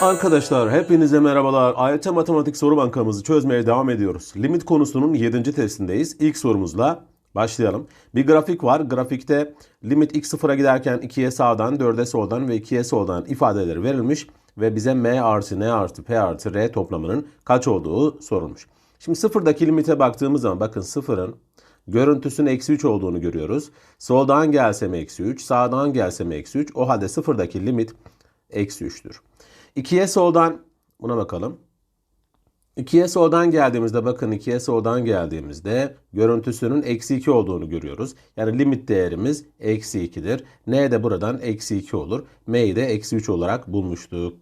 Arkadaşlar hepinize merhabalar. AYT Matematik Soru Bankamızı çözmeye devam ediyoruz. Limit konusunun 7. testindeyiz. İlk sorumuzla başlayalım. Bir grafik var. Grafikte limit x sıfıra giderken 2'ye sağdan, 4'e soldan ve 2'ye soldan ifadeleri verilmiş ve bize m artı n artı p artı r toplamının kaç olduğu sorulmuş. Şimdi sıfırdaki limite baktığımız zaman bakın sıfırın görüntüsünün eksi 3 olduğunu görüyoruz. Soldan gelsem eksi 3, sağdan gelsem eksi 3. O halde sıfırdaki limit eksi 3'tür. 2'ye soldan buna bakalım. 2'ye soldan geldiğimizde bakın 2'ye soldan geldiğimizde görüntüsünün eksi 2 olduğunu görüyoruz. Yani limit değerimiz eksi 2'dir. N de buradan eksi 2 olur. M'yi de eksi 3 olarak bulmuştuk.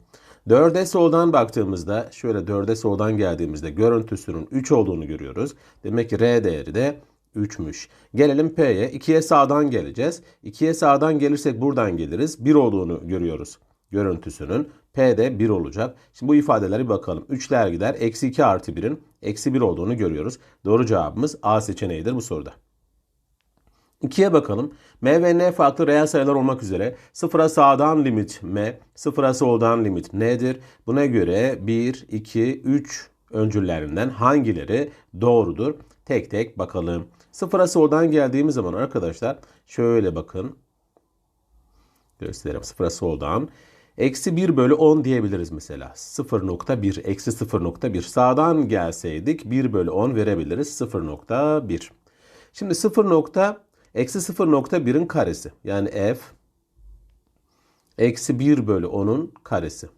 4'e soldan baktığımızda şöyle 4'e soldan geldiğimizde görüntüsünün 3 olduğunu görüyoruz. Demek ki R değeri de 3'müş. Gelelim P'ye. 2'ye sağdan geleceğiz. 2'ye sağdan gelirsek buradan geliriz. 1 olduğunu görüyoruz görüntüsünün. P de 1 olacak. Şimdi bu ifadeleri bakalım. 3'ler gider. Eksi 2 artı 1'in eksi 1 olduğunu görüyoruz. Doğru cevabımız A seçeneğidir bu soruda. 2'ye bakalım. M ve N farklı reel sayılar olmak üzere sıfıra sağdan limit M, sıfıra soldan limit N'dir. Buna göre 1, 2, 3 öncüllerinden hangileri doğrudur? Tek tek bakalım. Sıfıra soldan geldiğimiz zaman arkadaşlar şöyle bakın. Göstereyim sıfıra soldan. Eksi 1 bölü 10 diyebiliriz mesela. 0.1 eksi 0.1 sağdan gelseydik 1 bölü 10 verebiliriz 0.1. Şimdi 0. nokta eksi 0.1'in karesi yani f eksi 1 bölü 10'un karesi.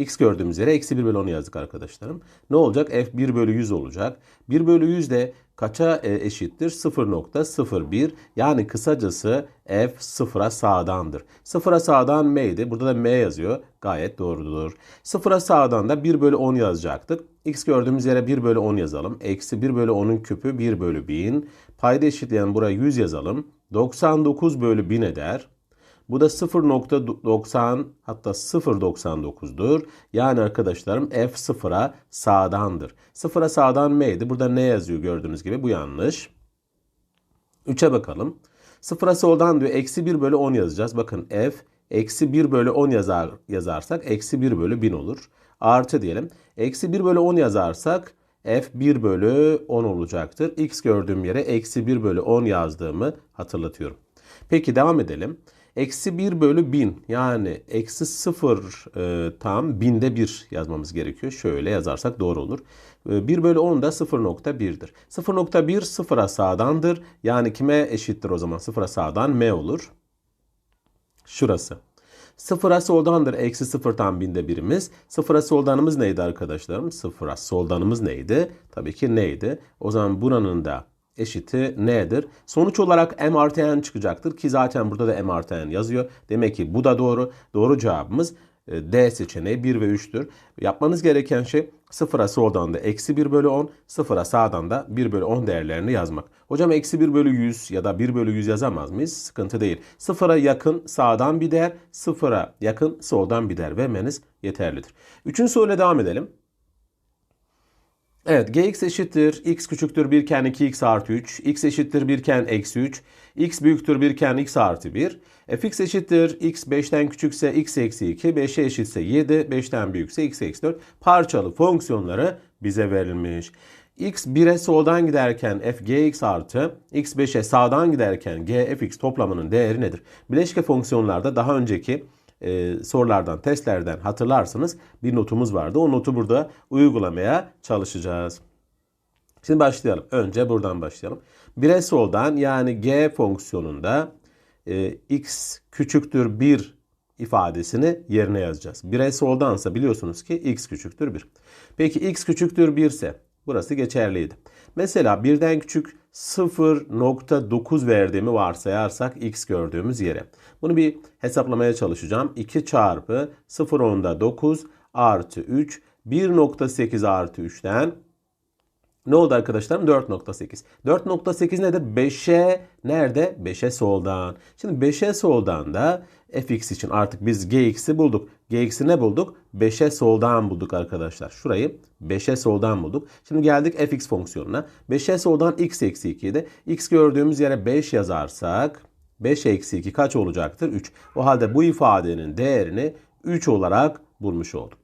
X gördüğümüz yere eksi 1 bölü 10 yazdık arkadaşlarım. Ne olacak? F 1 bölü 100 olacak. 1 bölü 100 de kaça e, eşittir? 0.01 yani kısacası F sıfıra sağdandır. Sıfıra sağdan M'ydi. Burada da M yazıyor. Gayet doğrudur. Sıfıra sağdan da 1 bölü 10 yazacaktık. X gördüğümüz yere 1 bölü 10 yazalım. Eksi 1 bölü 10'un küpü 1 bölü 1000. Payda eşitleyen buraya 100 yazalım. 99 bölü 1000 eder. Bu da 0.90 hatta 0.99'dur. Yani arkadaşlarım f sıfıra sağdandır. Sıfıra sağdan m'ydi. Burada ne yazıyor gördüğünüz gibi bu yanlış. 3'e bakalım. Sıfıra soldan diyor eksi 1 bölü 10 yazacağız. Bakın f eksi 1 bölü 10 yazar, yazarsak eksi 1 bölü 1000 olur. Artı diyelim. Eksi 1 bölü 10 yazarsak f 1 bölü 10 olacaktır. x gördüğüm yere eksi 1 bölü 10 yazdığımı hatırlatıyorum. Peki devam edelim. Eksi 1 bölü 1000 yani eksi 0 e, tam binde 1 yazmamız gerekiyor. Şöyle yazarsak doğru olur. E, 1 bölü 10 da 0.1'dir. 0.1 sıfıra sağdandır. Yani kime eşittir o zaman? Sıfıra sağdan m olur. Şurası. Sıfıra soldandır. Eksi sıfır tam binde birimiz. Sıfıra soldanımız neydi arkadaşlarım? Sıfıra soldanımız neydi? Tabii ki neydi? O zaman buranın da eşiti n'dir. Sonuç olarak m artı n çıkacaktır ki zaten burada da m artı n yazıyor. Demek ki bu da doğru. Doğru cevabımız e, D seçeneği 1 ve 3'tür. Yapmanız gereken şey sıfıra soldan da eksi 1 bölü 10, sıfıra sağdan da 1 bölü 10 değerlerini yazmak. Hocam eksi 1 bölü 100 ya da 1 bölü 100 yazamaz mıyız? Sıkıntı değil. Sıfıra yakın sağdan bir değer, sıfıra yakın soldan bir değer vermeniz yeterlidir. Üçüncü soruyla devam edelim. Evet gx eşittir x küçüktür 1 iken 2x artı 3, x eşittir 1 iken eksi 3, x büyüktür 1 iken x artı 1, fx eşittir x 5'ten küçükse x eksi 2, 5'e eşitse 7, 5'ten büyükse x eksi 4 parçalı fonksiyonları bize verilmiş. x 1'e soldan giderken f gx artı x 5'e sağdan giderken g fx toplamının değeri nedir? Bileşke fonksiyonlarda daha önceki e, sorulardan, testlerden hatırlarsınız bir notumuz vardı. O notu burada uygulamaya çalışacağız. Şimdi başlayalım. Önce buradan başlayalım. 1'e soldan yani g fonksiyonunda e, x küçüktür 1 ifadesini yerine yazacağız. 1'e soldansa biliyorsunuz ki x küçüktür 1. Peki x küçüktür 1 ise burası geçerliydi. Mesela birden küçük 0.9 verdiğimi varsayarsak x gördüğümüz yere. Bunu bir hesaplamaya çalışacağım. 2 çarpı 0.10'da 9 artı 3 1.8 artı 3'ten ne oldu arkadaşlarım? 4.8. 4.8 nedir? 5'e nerede? 5'e soldan. Şimdi 5'e soldan da fx için artık biz gx'i bulduk. gx'i ne bulduk? 5'e soldan bulduk arkadaşlar. Şurayı 5'e soldan bulduk. Şimdi geldik fx fonksiyonuna. 5'e soldan x eksi 2'de. x gördüğümüz yere 5 yazarsak 5 eksi 2 kaç olacaktır? 3. O halde bu ifadenin değerini 3 olarak bulmuş olduk.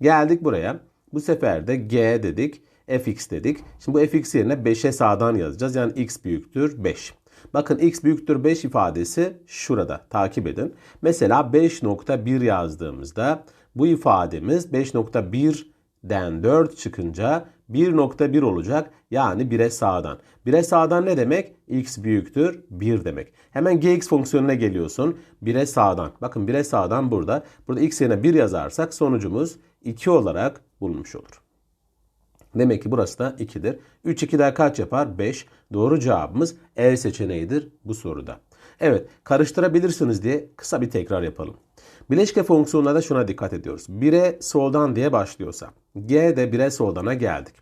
Geldik buraya. Bu sefer de g dedik. Fx dedik. Şimdi bu fx yerine 5'e sağdan yazacağız. Yani x büyüktür 5. Bakın x büyüktür 5 ifadesi şurada. Takip edin. Mesela 5.1 yazdığımızda bu ifademiz 5.1'den 4 çıkınca 1.1 olacak. Yani 1'e sağdan. 1'e sağdan ne demek? x büyüktür 1 demek. Hemen gx fonksiyonuna geliyorsun. 1'e sağdan. Bakın 1'e sağdan burada. Burada x yerine 1 yazarsak sonucumuz 2 olarak bulunmuş olur. Demek ki burası da 2'dir. 3 2 daha kaç yapar? 5. Doğru cevabımız E seçeneğidir bu soruda. Evet karıştırabilirsiniz diye kısa bir tekrar yapalım. Bileşke fonksiyonlarda şuna dikkat ediyoruz. 1'e soldan diye başlıyorsa G de 1'e soldana geldik.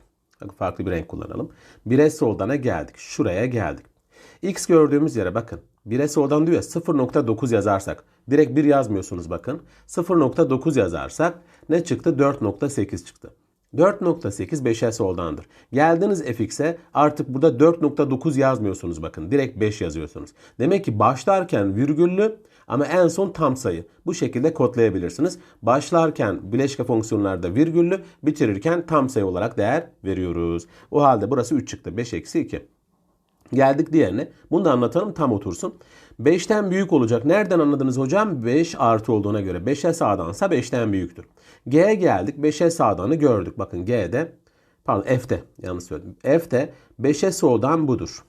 Farklı bir renk kullanalım. 1'e soldana geldik. Şuraya geldik. X gördüğümüz yere bakın. 1'e soldan diyor ya 0.9 yazarsak. Direkt 1 yazmıyorsunuz bakın. 0.9 yazarsak ne çıktı? 4.8 çıktı. 4.8 5'e soldandır. Geldiniz fx'e artık burada 4.9 yazmıyorsunuz bakın. Direkt 5 yazıyorsunuz. Demek ki başlarken virgüllü ama en son tam sayı. Bu şekilde kodlayabilirsiniz. Başlarken bileşke fonksiyonlarda virgüllü, bitirirken tam sayı olarak değer veriyoruz. O halde burası 3 çıktı. 5 eksi 2. Geldik diğerine. Bunu da anlatalım tam otursun. 5'ten büyük olacak. Nereden anladınız hocam? 5 artı olduğuna göre. 5'e sağdansa 5'ten büyüktür. G'ye geldik. 5'e sağdanı gördük. Bakın G'de pardon F'de yanlış söyledim. F'de 5'e soldan budur.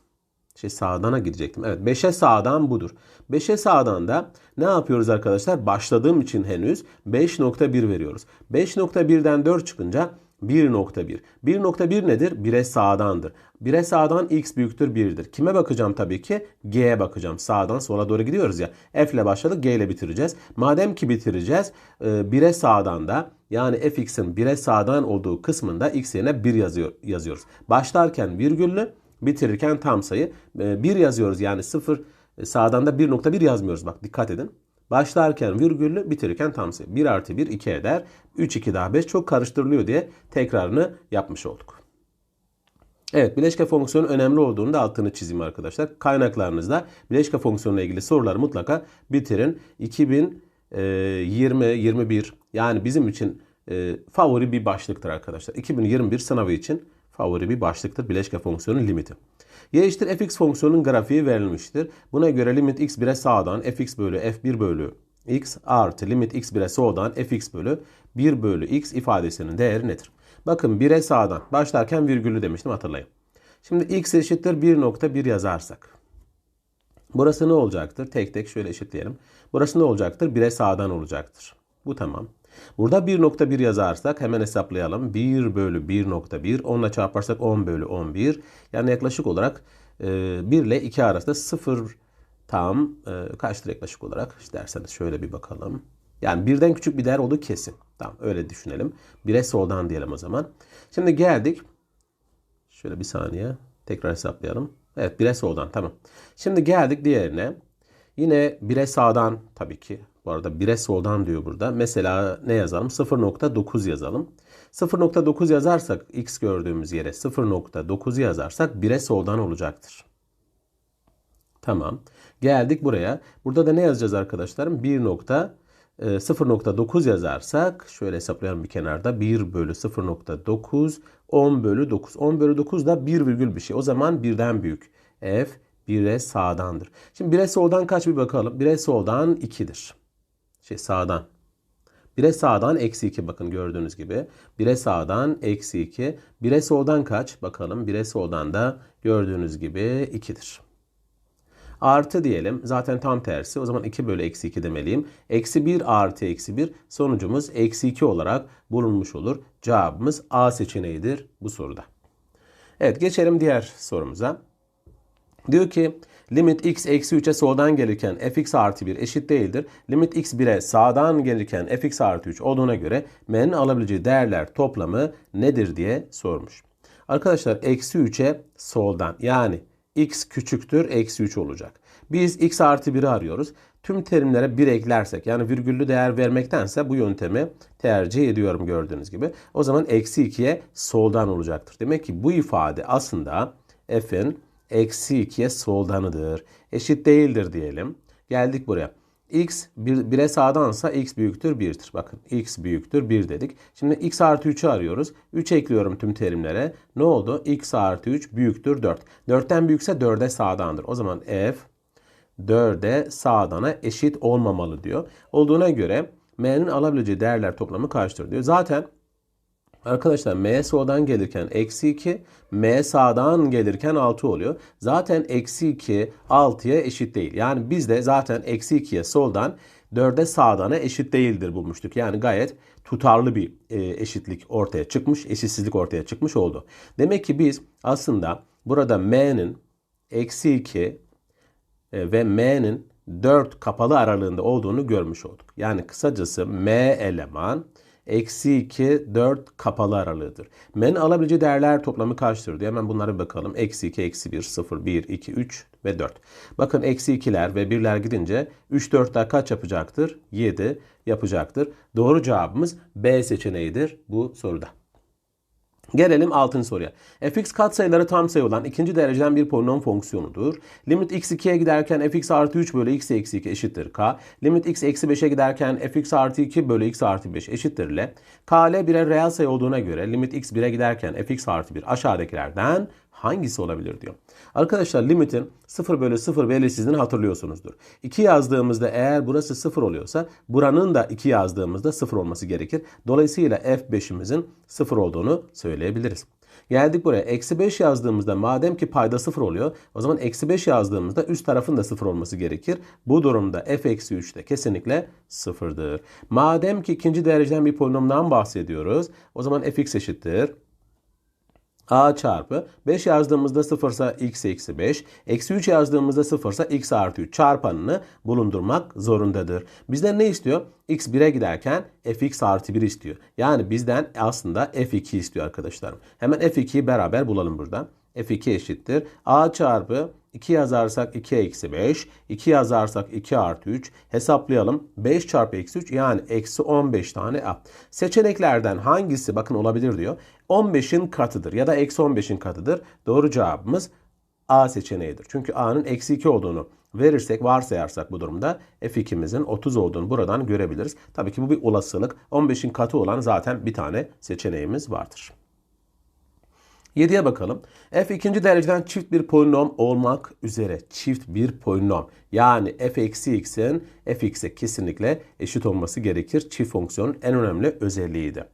Şey sağdana gidecektim. Evet 5'e sağdan budur. 5'e sağdan da ne yapıyoruz arkadaşlar? Başladığım için henüz 5.1 veriyoruz. 5.1'den 4 çıkınca 1.1. 1.1 nedir? 1'e sağdandır. 1'e sağdan x büyüktür 1'dir. Kime bakacağım tabii ki? G'ye bakacağım. Sağdan sola doğru gidiyoruz ya. F ile başladık G ile bitireceğiz. Madem ki bitireceğiz 1'e sağdan da yani fx'in 1'e sağdan olduğu kısmında x yerine 1 yazıyor, yazıyoruz. Başlarken virgüllü bitirirken tam sayı. 1 yazıyoruz yani 0 sağdan da 1.1 yazmıyoruz. Bak dikkat edin. Başlarken virgüllü bitirirken tam sayı. 1 artı 1 2 eder. 3 2 daha 5 çok karıştırılıyor diye tekrarını yapmış olduk. Evet bileşke fonksiyonun önemli olduğunu da altını çizeyim arkadaşlar. Kaynaklarınızda bileşke fonksiyonuna ilgili soruları mutlaka bitirin. 2020 21 yani bizim için e, favori bir başlıktır arkadaşlar. 2021 sınavı için favori bir başlıktır bileşke fonksiyonun limiti. Y eşittir fx fonksiyonun grafiği verilmiştir. Buna göre limit x 1'e sağdan fx bölü f1 bölü x artı limit x 1'e soldan fx bölü 1 bölü x ifadesinin değeri nedir? Bakın 1'e sağdan başlarken virgüllü demiştim hatırlayın. Şimdi x eşittir 1.1 yazarsak. Burası ne olacaktır? Tek tek şöyle eşitleyelim. Burası ne olacaktır? 1'e sağdan olacaktır. Bu tamam. Burada 1.1 yazarsak hemen hesaplayalım. 1 bölü 1.1 10'la çarparsak 10 bölü 11. Yani yaklaşık olarak 1 ile 2 arasında 0 tam e, kaçtır yaklaşık olarak derseniz şöyle bir bakalım. Yani birden küçük bir değer olduğu kesin. Tamam öyle düşünelim. 1'e soldan diyelim o zaman. Şimdi geldik. Şöyle bir saniye. Tekrar hesaplayalım. Evet 1'e soldan tamam. Şimdi geldik diğerine. Yine 1'e sağdan tabii ki. Bu arada 1'e soldan diyor burada. Mesela ne yazalım? 0.9 yazalım. 0.9 yazarsak x gördüğümüz yere 0.9 yazarsak 1'e soldan olacaktır. Tamam. Geldik buraya. Burada da ne yazacağız arkadaşlarım? 1. 0.9 yazarsak şöyle hesaplayalım bir kenarda 1 bölü 0.9 10 bölü 9. 10 bölü 9 da 1 virgül bir şey. O zaman birden büyük. F 1'e sağdandır. Şimdi 1'e soldan kaç bir bakalım. 1'e soldan 2'dir. Şey sağdan. 1'e sağdan eksi 2 bakın gördüğünüz gibi. 1'e sağdan eksi 2. 1'e soldan kaç? Bakalım 1'e soldan da gördüğünüz gibi 2'dir. Artı diyelim. Zaten tam tersi. O zaman 2 bölü eksi 2 demeliyim. Eksi 1 artı eksi 1 sonucumuz eksi 2 olarak bulunmuş olur. Cevabımız A seçeneğidir bu soruda. Evet geçelim diğer sorumuza. Diyor ki limit x eksi 3'e soldan gelirken fx artı 1 eşit değildir. Limit x 1'e sağdan gelirken fx artı 3 olduğuna göre m'nin alabileceği değerler toplamı nedir diye sormuş. Arkadaşlar eksi 3'e soldan yani x küçüktür eksi 3 olacak. Biz x artı 1'i arıyoruz. Tüm terimlere 1 eklersek yani virgüllü değer vermektense bu yöntemi tercih ediyorum gördüğünüz gibi. O zaman eksi 2'ye soldan olacaktır. Demek ki bu ifade aslında f'in eksi 2'ye soldanıdır. Eşit değildir diyelim. Geldik buraya. x 1, 1'e sağdansa x büyüktür 1'tir. Bakın x büyüktür 1 dedik. Şimdi x artı 3'ü arıyoruz. 3 ekliyorum tüm terimlere. Ne oldu? x artı 3 büyüktür 4. 4'ten büyükse 4'e sağdandır. O zaman f 4'e sağdana eşit olmamalı diyor. Olduğuna göre m'nin alabileceği değerler toplamı kaçtır diyor. Zaten Arkadaşlar m soldan gelirken eksi 2, m sağdan gelirken 6 oluyor. Zaten eksi 2 6'ya eşit değil. Yani biz de zaten eksi 2'ye soldan 4'e sağdana eşit değildir bulmuştuk. Yani gayet tutarlı bir e, eşitlik ortaya çıkmış, eşitsizlik ortaya çıkmış oldu. Demek ki biz aslında burada m'nin eksi 2 e, ve m'nin 4 kapalı aralığında olduğunu görmüş olduk. Yani kısacası m eleman eksi 2, 4 kapalı aralığıdır. M'nin alabileceği değerler toplamı kaçtır diye hemen bunlara bakalım. Eksi 2, eksi 1, 0, 1, 2, 3 ve 4. Bakın eksi 2'ler ve 1'ler gidince 3, 4 daha kaç yapacaktır? 7 yapacaktır. Doğru cevabımız B seçeneğidir bu soruda. Gelelim 6. soruya. fx katsayıları tam sayı olan ikinci dereceden bir polinom fonksiyonudur. Limit x 2'ye giderken fx artı 3 bölü x eksi 2 eşittir k. Limit x eksi 5'e giderken fx artı 2 bölü x artı 5 eşittir l. k, l birer reel sayı olduğuna göre limit x 1'e giderken fx artı 1 aşağıdakilerden hangisi olabilir diyor. Arkadaşlar limitin 0 bölü 0 belirsizliğini hatırlıyorsunuzdur. 2 yazdığımızda eğer burası 0 oluyorsa buranın da 2 yazdığımızda 0 olması gerekir. Dolayısıyla f5'imizin 0 olduğunu söyleyebiliriz. Geldik buraya. Eksi 5 yazdığımızda madem ki payda 0 oluyor o zaman eksi 5 yazdığımızda üst tarafın da 0 olması gerekir. Bu durumda f eksi 3 de kesinlikle 0'dır. Madem ki ikinci dereceden bir polinomdan bahsediyoruz o zaman fx eşittir a çarpı 5 yazdığımızda 0 ise x eksi 5, eksi 3 yazdığımızda 0 ise x artı 3 çarpanını bulundurmak zorundadır. Bizden ne istiyor? x 1'e giderken fx artı 1 istiyor. Yani bizden aslında f2 istiyor arkadaşlarım. Hemen f2'yi beraber bulalım burada. f2 eşittir. a çarpı 2 yazarsak 2 eksi 5. 2 yazarsak 2 artı 3. Hesaplayalım. 5 çarpı eksi 3 yani eksi 15 tane a. Seçeneklerden hangisi bakın olabilir diyor. 15'in katıdır ya da eksi 15'in katıdır. Doğru cevabımız A seçeneğidir. Çünkü A'nın eksi 2 olduğunu verirsek, varsayarsak bu durumda F2'mizin 30 olduğunu buradan görebiliriz. Tabii ki bu bir olasılık. 15'in katı olan zaten bir tane seçeneğimiz vardır. 7'ye bakalım. F ikinci dereceden çift bir polinom olmak üzere çift bir polinom. Yani f eksi x'in fx'e kesinlikle eşit olması gerekir. Çift fonksiyonun en önemli özelliğiydi.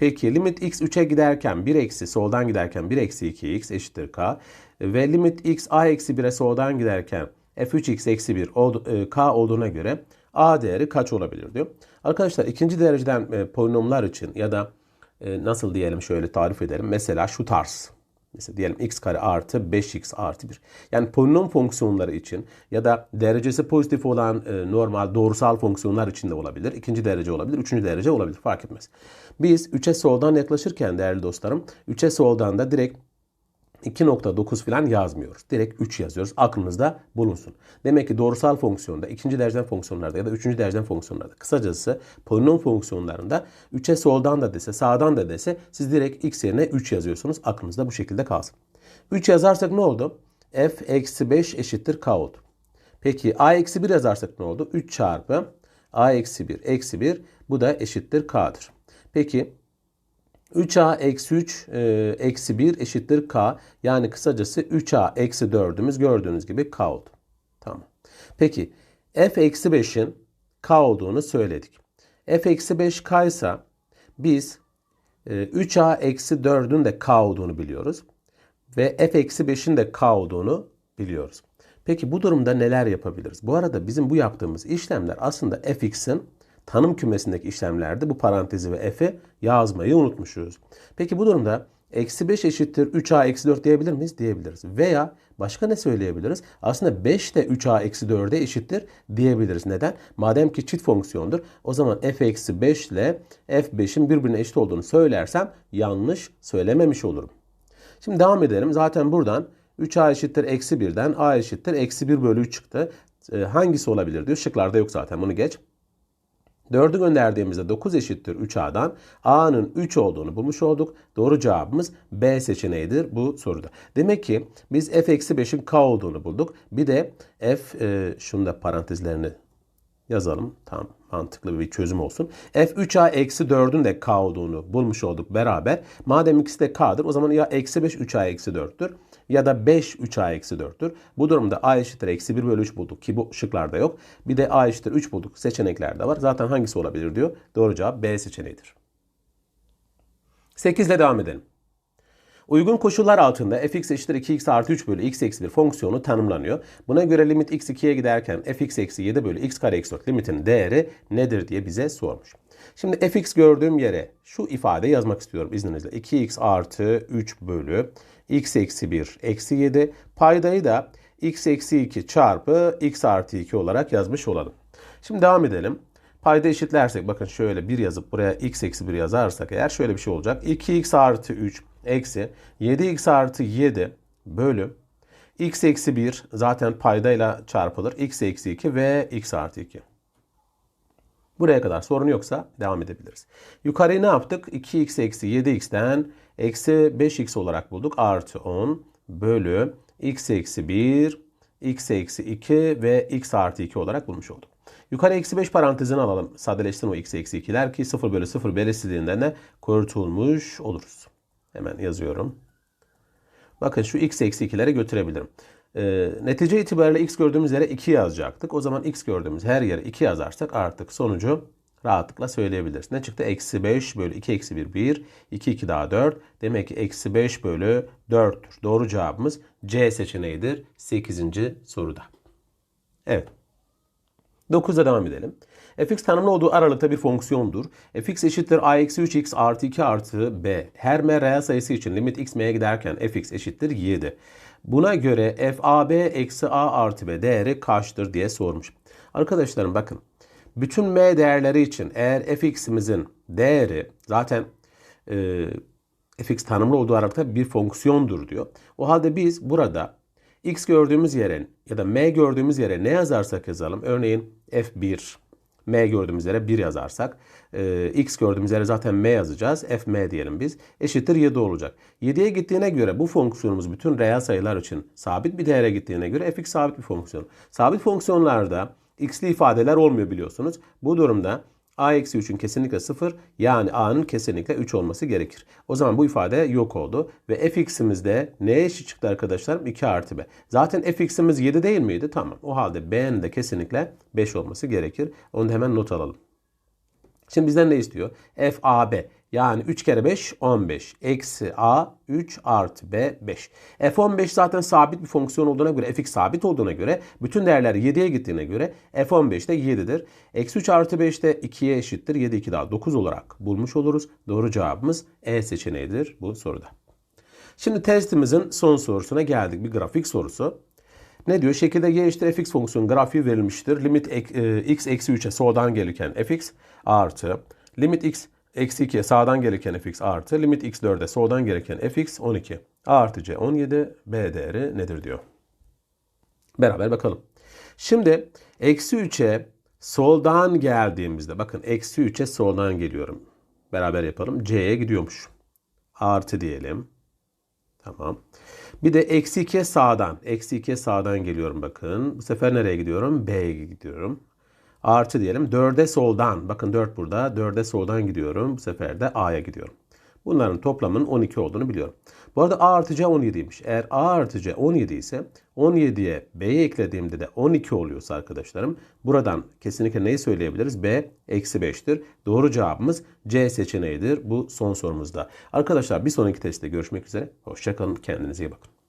Peki limit x 3'e giderken 1 eksi soldan giderken 1 eksi 2x eşittir k. Ve limit x a eksi 1'e soldan giderken f3x eksi 1 e, k olduğuna göre a değeri kaç olabilir diyor. Arkadaşlar ikinci dereceden e, polinomlar için ya da e, nasıl diyelim şöyle tarif edelim. Mesela şu tarz. Mesela diyelim x kare artı 5x artı 1. Yani polinom fonksiyonları için ya da derecesi pozitif olan e, normal doğrusal fonksiyonlar için de olabilir. İkinci derece olabilir, üçüncü derece olabilir fark etmez. Biz 3'e soldan yaklaşırken değerli dostlarım 3'e soldan da direkt 2.9 falan yazmıyoruz. Direkt 3 yazıyoruz. Aklınızda bulunsun. Demek ki doğrusal fonksiyonda, ikinci dereceden fonksiyonlarda ya da üçüncü dereceden fonksiyonlarda kısacası polinom fonksiyonlarında 3'e soldan da dese, sağdan da dese siz direkt x yerine 3 yazıyorsunuz. Aklınızda bu şekilde kalsın. 3 yazarsak ne oldu? f eksi 5 eşittir k oldu. Peki a eksi 1 yazarsak ne oldu? 3 çarpı a eksi 1 eksi 1 bu da eşittir k'dır. Peki 3a eksi 3 e, eksi 1 eşittir k. Yani kısacası 3a eksi 4'ümüz gördüğünüz gibi k oldu. Tamam. Peki f eksi 5'in k olduğunu söyledik. f eksi 5 k ise biz e, 3a eksi 4'ün de k olduğunu biliyoruz. Ve f eksi 5'in de k olduğunu biliyoruz. Peki bu durumda neler yapabiliriz? Bu arada bizim bu yaptığımız işlemler aslında fx'in tanım kümesindeki işlemlerde bu parantezi ve f'i yazmayı unutmuşuz. Peki bu durumda eksi 5 eşittir 3a eksi 4 diyebilir miyiz? Diyebiliriz. Veya başka ne söyleyebiliriz? Aslında 5 de 3a eksi 4'e eşittir diyebiliriz. Neden? Madem ki çift fonksiyondur o zaman f eksi 5 ile f5'in birbirine eşit olduğunu söylersem yanlış söylememiş olurum. Şimdi devam edelim. Zaten buradan 3a eşittir eksi 1'den a eşittir eksi 1 bölü 3 çıktı. Ee, hangisi olabilir diyor. Şıklarda yok zaten bunu geç. 4'ü gönderdiğimizde 9 eşittir 3A'dan A'nın 3 olduğunu bulmuş olduk. Doğru cevabımız B seçeneğidir bu soruda. Demek ki biz f eksi 5'in K olduğunu bulduk. Bir de f, e, şunu da parantezlerini yazalım. Tamam mantıklı bir çözüm olsun. F3A eksi 4'ün de K olduğunu bulmuş olduk beraber. Madem ikisi de K'dır o zaman ya eksi 5 3A eksi 4'tür ya da 5 3A eksi 4'tür. Bu durumda A eşittir eksi 1 bölü 3 bulduk ki bu şıklarda yok. Bir de A eşittir 3 bulduk seçeneklerde var. Zaten hangisi olabilir diyor. Doğru cevap B seçeneğidir. 8 ile devam edelim. Uygun koşullar altında fx eşittir 2x artı 3 bölü x eksi 1 fonksiyonu tanımlanıyor. Buna göre limit x 2'ye giderken fx eksi 7 bölü x kare eksi 4 limitin değeri nedir diye bize sormuş. Şimdi fx gördüğüm yere şu ifade yazmak istiyorum izninizle. 2x artı 3 bölü x eksi 1 eksi 7 paydayı da x eksi 2 çarpı x artı 2 olarak yazmış olalım. Şimdi devam edelim. Payda eşitlersek bakın şöyle 1 yazıp buraya x eksi 1 yazarsak eğer şöyle bir şey olacak. 2x artı 3 eksi 7x artı 7 bölü x eksi 1 zaten paydayla çarpılır. x eksi 2 ve x artı 2. Buraya kadar sorun yoksa devam edebiliriz. Yukarıyı ne yaptık? 2x eksi 7x'ten eksi 5x olarak bulduk. Artı 10 bölü x eksi 1, x eksi 2 ve x artı 2 olarak bulmuş olduk. Yukarı eksi 5 parantezini alalım. Sadeleştirin o x eksi 2'ler ki 0 bölü 0 belirsizliğinden de kurtulmuş oluruz. Hemen yazıyorum. Bakın şu x eksi 2'lere götürebilirim. E, netice itibariyle x gördüğümüz yere 2 yazacaktık. O zaman x gördüğümüz her yere 2 yazarsak artık sonucu rahatlıkla söyleyebiliriz. Ne çıktı? Eksi 5 bölü 2 eksi 1 1. 2 2 daha 4. Demek ki eksi 5 bölü 4'tür. Doğru cevabımız C seçeneğidir 8. soruda. Evet. 9'a devam edelim. fx tanımlı olduğu aralıkta bir fonksiyondur. fx eşittir a eksi 3x artı 2 artı b. Her m reel sayısı için limit x m'ye giderken fx eşittir 7. Buna göre fab eksi a artı b değeri kaçtır diye sormuş. Arkadaşlarım bakın. Bütün m değerleri için eğer fx'imizin değeri zaten e, fx tanımlı olduğu aralıkta bir fonksiyondur diyor. O halde biz burada x gördüğümüz yere ya da m gördüğümüz yere ne yazarsak yazalım. Örneğin f1, m gördüğümüz yere 1 yazarsak, e, x gördüğümüz yere zaten m yazacağız. fm diyelim biz. Eşittir 7 olacak. 7'ye gittiğine göre bu fonksiyonumuz bütün reel sayılar için sabit bir değere gittiğine göre fx sabit bir fonksiyon. Sabit fonksiyonlarda x'li ifadeler olmuyor biliyorsunuz. Bu durumda a eksi 3'ün kesinlikle 0 yani a'nın kesinlikle 3 olması gerekir. O zaman bu ifade yok oldu ve fx'imiz de neye eşit çıktı arkadaşlar? 2 artı b. Zaten fx'imiz 7 değil miydi? Tamam. O halde b'nin de kesinlikle 5 olması gerekir. Onu da hemen not alalım. Şimdi bizden ne istiyor? fab yani 3 kere 5 15. Eksi a 3 artı b 5. f15 zaten sabit bir fonksiyon olduğuna göre fx sabit olduğuna göre bütün değerler 7'ye gittiğine göre f15 de 7'dir. Eksi 3 artı 5 de 2'ye eşittir. 7 2 daha 9 olarak bulmuş oluruz. Doğru cevabımız E seçeneğidir bu soruda. Şimdi testimizin son sorusuna geldik. Bir grafik sorusu. Ne diyor? Şekilde y eşittir fx fonksiyonu grafiği verilmiştir. Limit e, x eksi 3'e soldan gelirken fx artı limit x eksi 2'ye sağdan gelirken fx artı limit x 4'e soldan gelirken fx 12. A artı c 17 b değeri nedir diyor. Beraber bakalım. Şimdi eksi 3'e soldan geldiğimizde bakın eksi 3'e soldan geliyorum. Beraber yapalım. C'ye gidiyormuş. Artı diyelim. Tamam. Bir de eksi 2'ye sağdan. Eksi 2'ye sağdan geliyorum bakın. Bu sefer nereye gidiyorum? B'ye gidiyorum. Artı diyelim. 4'e soldan. Bakın 4 burada. 4'e soldan gidiyorum. Bu sefer de A'ya gidiyorum. Bunların toplamının 12 olduğunu biliyorum. Bu arada A artı C 17'ymiş. Eğer A artı C 17 ise 17'ye B'yi eklediğimde de 12 oluyorsa arkadaşlarım buradan kesinlikle neyi söyleyebiliriz? B eksi 5'tir. Doğru cevabımız C seçeneğidir bu son sorumuzda. Arkadaşlar bir sonraki testte görüşmek üzere. Hoşçakalın. Kendinize iyi bakın.